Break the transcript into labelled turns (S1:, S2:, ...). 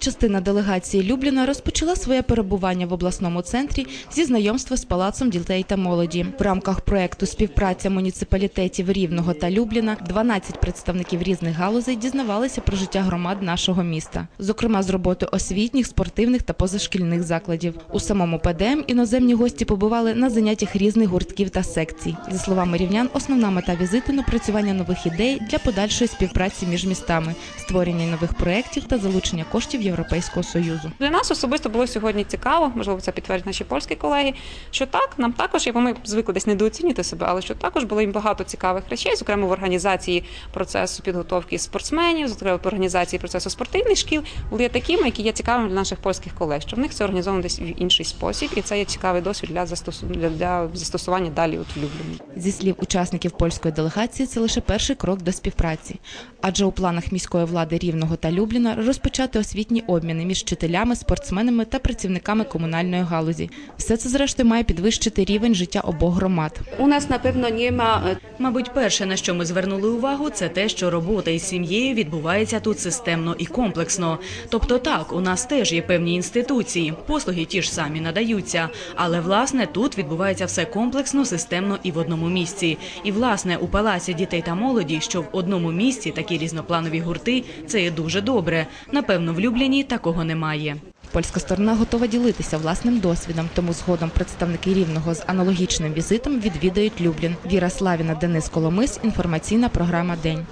S1: Частина делегації Любліна розпочала своє перебування в обласному центрі зі знайомства з палацом дітей та молоді. В рамках проекту співпраця муніципалітетів Рівного та Любліна 12 представників різних галузей дізнавалися про життя громад нашого міста, зокрема з роботи освітніх, спортивних та позашкільних закладів. У самому ПДМ іноземні гості побували на заняттях різних гуртків та секцій. За словами рівнян, основна мета візиту напрацювання нових ідей для подальшої співпраці між містами, створення нових проєктів та залучення коштів Європейського союзу.
S2: Для нас особисто було сьогодні цікаво, можливо, це підтвердять наші польські колеги. Що так, нам також, бо ми звикли десь недооцінювати себе, але що також було їм багато цікавих речей, зокрема в організації процесу підготовки спортсменів, зокрема в організації процесу спортивних шкіл, були такими, які є цікавими для наших польських колег. Що в них це організовано десь в інший спосіб, і це є цікавий досвід для застосу- для, для застосування далі от в Любліні.
S1: Зі слів учасників польської делегації, це лише перший крок до співпраці. Адже у планах міської влади Рівного та Любліна розпочати освітні обміни між вчителями, спортсменами та працівниками комунальної галузі. Все це зрештою має підвищити рівень життя обох громад.
S3: Na pewno nie ma e,
S4: Мабуть, перше, на що ми звернули увагу, це те, що робота із сім'єю відбувається тут системно і комплексно. Тобто, так, у нас теж є певні інституції, послуги ті ж самі надаються, але власне тут відбувається все комплексно, системно і в одному місці. І власне у палаці дітей та молоді, що в одному місці такі різнопланові гурти, це є дуже добре. Напевно, в Любліні такого немає.
S1: Польська сторона готова ділитися власним досвідом, тому згодом представники рівного з аналогічним візитом відвідають Люблін. Віра Славіна, Денис Коломис. Інформаційна програма День.